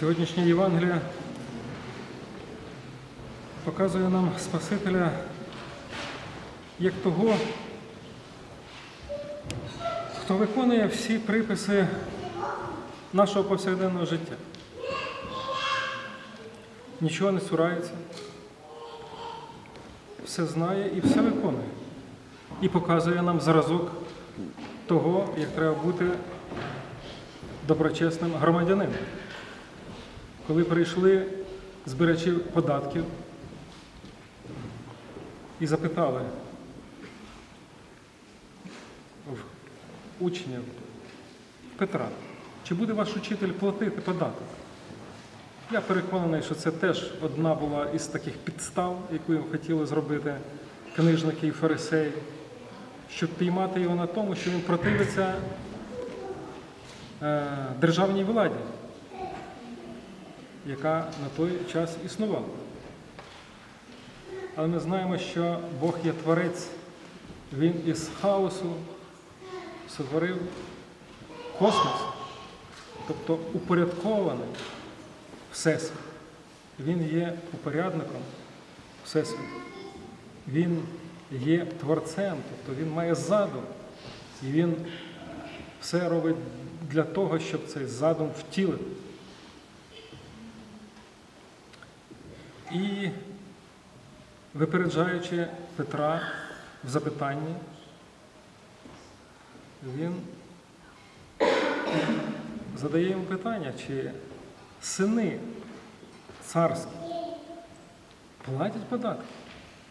Сьогоднішнє Євангеліє показує нам Спасителя як того, хто виконує всі приписи нашого повсякденного життя. Нічого не цурається, все знає і все виконує. І показує нам зразок того, як треба бути доброчесним громадянином. Коли прийшли збирачі податків і запитали учнів Петра, чи буде ваш учитель платити податок? Я переконаний, що це теж одна була із таких підстав, яку їм хотіли зробити книжники і фарисеї, щоб піймати його на тому, що він противиться е, державній владі, яка на той час існувала. Але ми знаємо, що Бог є творець, Він із хаосу сотворив космос, тобто упорядкований Всесвіт. Він є упорядником Всесвіту. Він є творцем, тобто він має задум. І він все робить для того, щоб цей задум втілити. І випереджаючи Петра в запитанні, він задає йому питання, чи сини царські платять податки.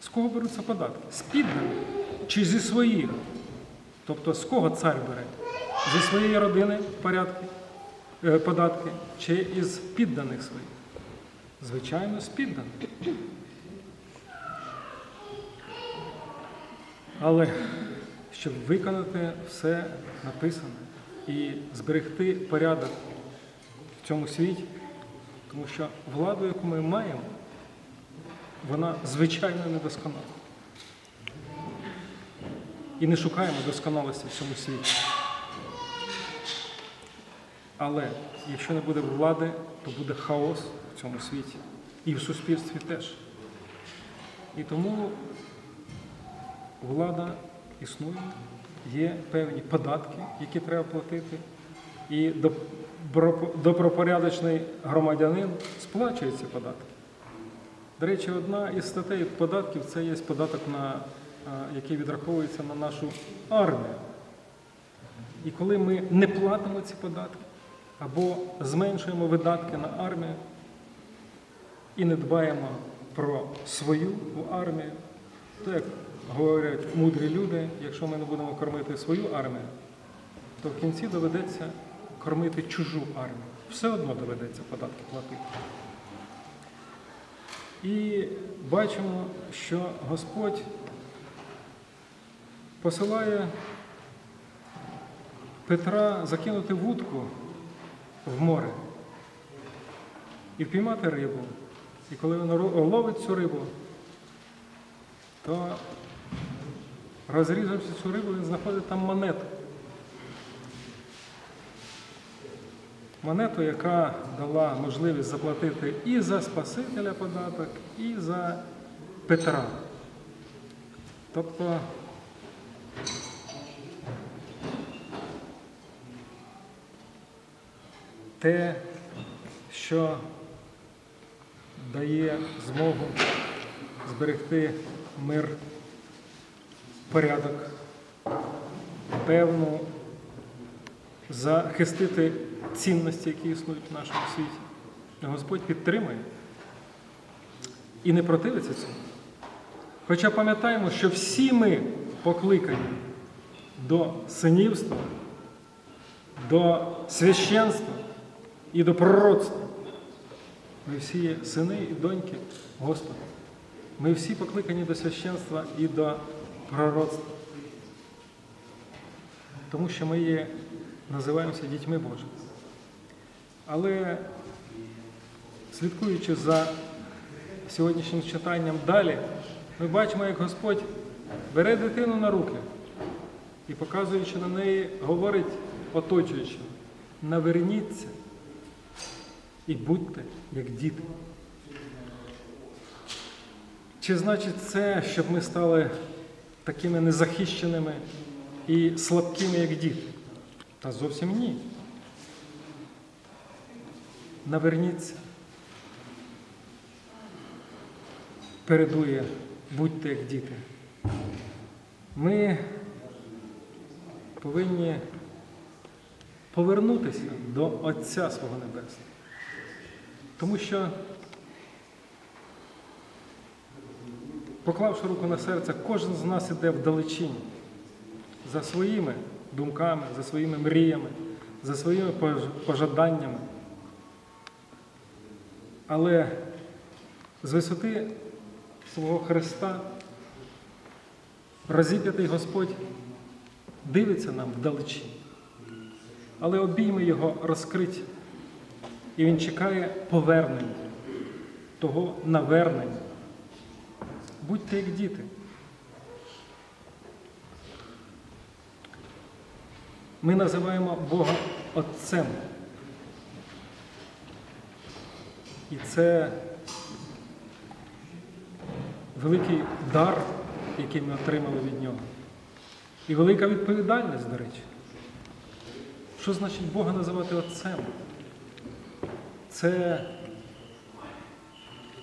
З кого беруться податки? З підданих чи зі своїх? Тобто з кого цар бере? Зі своєї родини порядки, е, податки чи із підданих своїх? Звичайно, підданих. Але щоб виконати все написане і зберегти порядок в цьому світі, тому що владу, яку ми маємо, вона звичайно недосконала. І не шукаємо досконалості в цьому світі. Але якщо не буде влади, то буде хаос в цьому світі і в суспільстві теж. І тому влада існує, є певні податки, які треба платити, і добропорядочний громадянин сплачує ці податки. До речі, одна із статей податків це є податок, на, який відраховується на нашу армію. І коли ми не платимо ці податки або зменшуємо видатки на армію і не дбаємо про свою армію, то як говорять мудрі люди, якщо ми не будемо кормити свою армію, то в кінці доведеться кормити чужу армію. Все одно доведеться податки платити. І бачимо, що Господь посилає Петра закинути вудку в море і впіймати рибу. І коли він ловить цю рибу, то розрізавши цю рибу, він знаходить там монету. Монету, яка дала можливість заплатити і за Спасителя податок, і за Петра. Тобто те, що дає змогу зберегти мир, порядок, певну захистити цінності, які існують в нашому світі. Господь підтримує і не противиться цьому. Хоча пам'ятаємо, що всі ми покликані до синівства, до священства і до пророцтва. Ми всі є сини і доньки Господа. Ми всі покликані до священства і до пророцтва. Тому що ми є, називаємося дітьми Божими. Але слідкуючи за сьогоднішнім читанням далі, ми бачимо, як Господь бере дитину на руки і, показуючи на неї, говорить оточуючим, наверніться і будьте як діти. Чи значить це, щоб ми стали такими незахищеними і слабкими, як діти? Та зовсім ні. Наверніться. Передує, будьте як діти. Ми повинні повернутися до Отця свого Небесного. Тому що, поклавши руку на серце, кожен з нас іде вдалечінь за своїми думками, за своїми мріями, за своїми пожаданнями. Але з висоти свого Христа розіп'ятий Господь дивиться нам вдалечінь. Але обійми його розкриті, і він чекає повернення, того навернення. Будьте як діти. Ми називаємо Бога Отцем. І це великий дар, який ми отримали від нього. І велика відповідальність, до речі. Що значить Бога називати Отцем? Це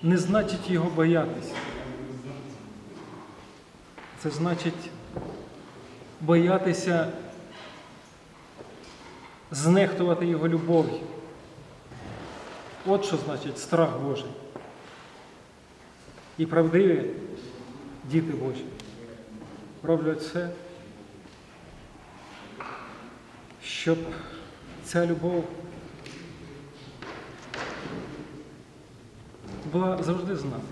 не значить його боятися. Це значить боятися знехтувати його любов'ю. От що значить страх Божий. І правдиві діти Божі роблять все, щоб ця любов була завжди з нами.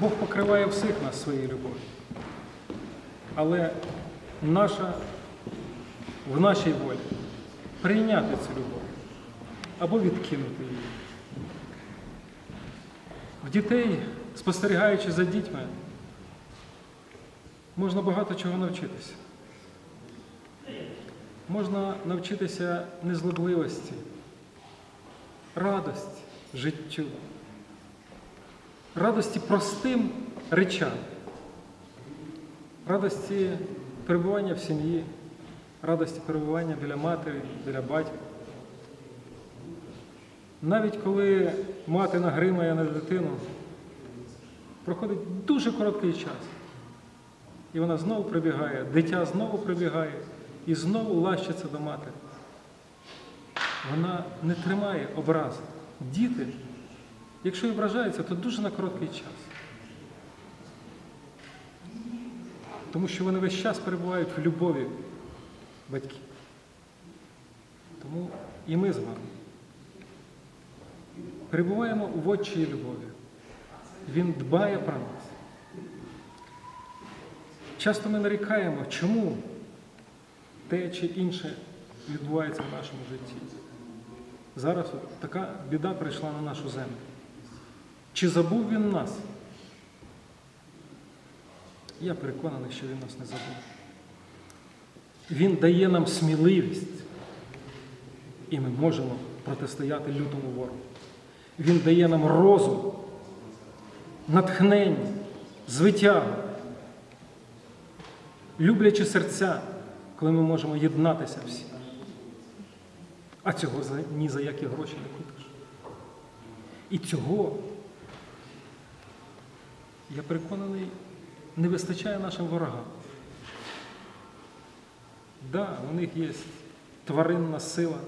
Бог покриває всіх нас своєю любов'ю. Але наша, в нашій волі прийняти цю любов або відкинути її. В дітей, спостерігаючи за дітьми, можна багато чого навчитися. Можна навчитися незлобливості, радості, життю, радості простим речам, радості перебування в сім'ї, радості перебування біля матері, біля батька. Навіть коли мати нагримає на дитину, проходить дуже короткий час. І вона знову прибігає, дитя знову прибігає і знову лащиться до матері. Вона не тримає образ. Діти, якщо і ображаються, то дуже на короткий час. Тому що вони весь час перебувають в любові батьків. Тому і ми з вами перебуваємо у вотчій любові. Він дбає про нас. Часто ми нарікаємо, чому те чи інше відбувається в нашому житті. Зараз така біда прийшла на нашу землю. Чи забув він нас? Я переконаний, що він нас не забув. Він дає нам сміливість, і ми можемо протистояти лютому ворогу. Він дає нам розум, натхнення, звитягу, люблячі серця, коли ми можемо єднатися всі. А цього ні за які гроші не купиш. І цього, я переконаний, не вистачає нашим ворогам. Да, у них є тваринна сила.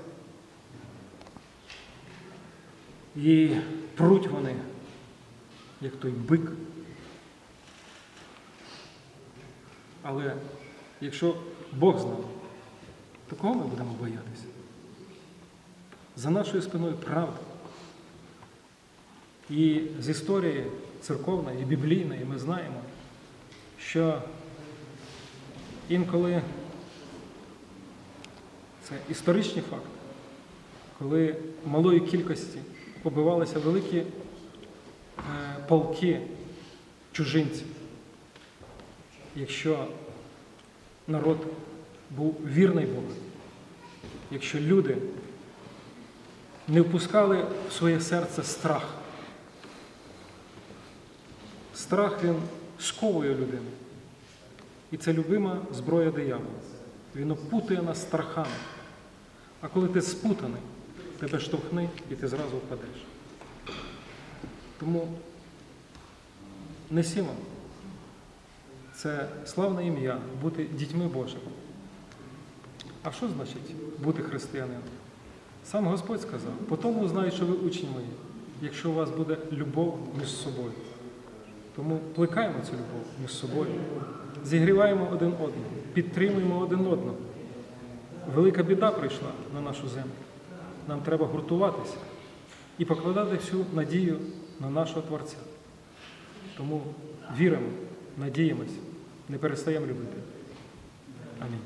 І пруть вони, як той бик. Але якщо Бог з нами, то кого ми будемо боятися? За нашою спиною правда. І з історії церковної і біблійної ми знаємо, що інколи це історичні факти, коли малої кількості побивалися великі е, полки чужинців. Якщо народ був вірний Богу, якщо люди не впускали в своє серце страх. Страх він сковує людину. І це любима зброя диявола. Він опутує нас страхами. А коли ти спутаний, тебе штовхни і ти зразу впадеш. Тому несімо. Це славне ім'я бути дітьми Божими. А що значить бути християнином? Сам Господь сказав, по тому знаю, що ви учні мої, якщо у вас буде любов між собою. Тому плекаємо цю любов між собою, зігріваємо один одного, підтримуємо один одного. Велика біда прийшла на нашу землю. Нам треба гуртуватися і покладати всю надію на нашого Творця. Тому віримо, надіємось, не перестаємо любити. Амінь.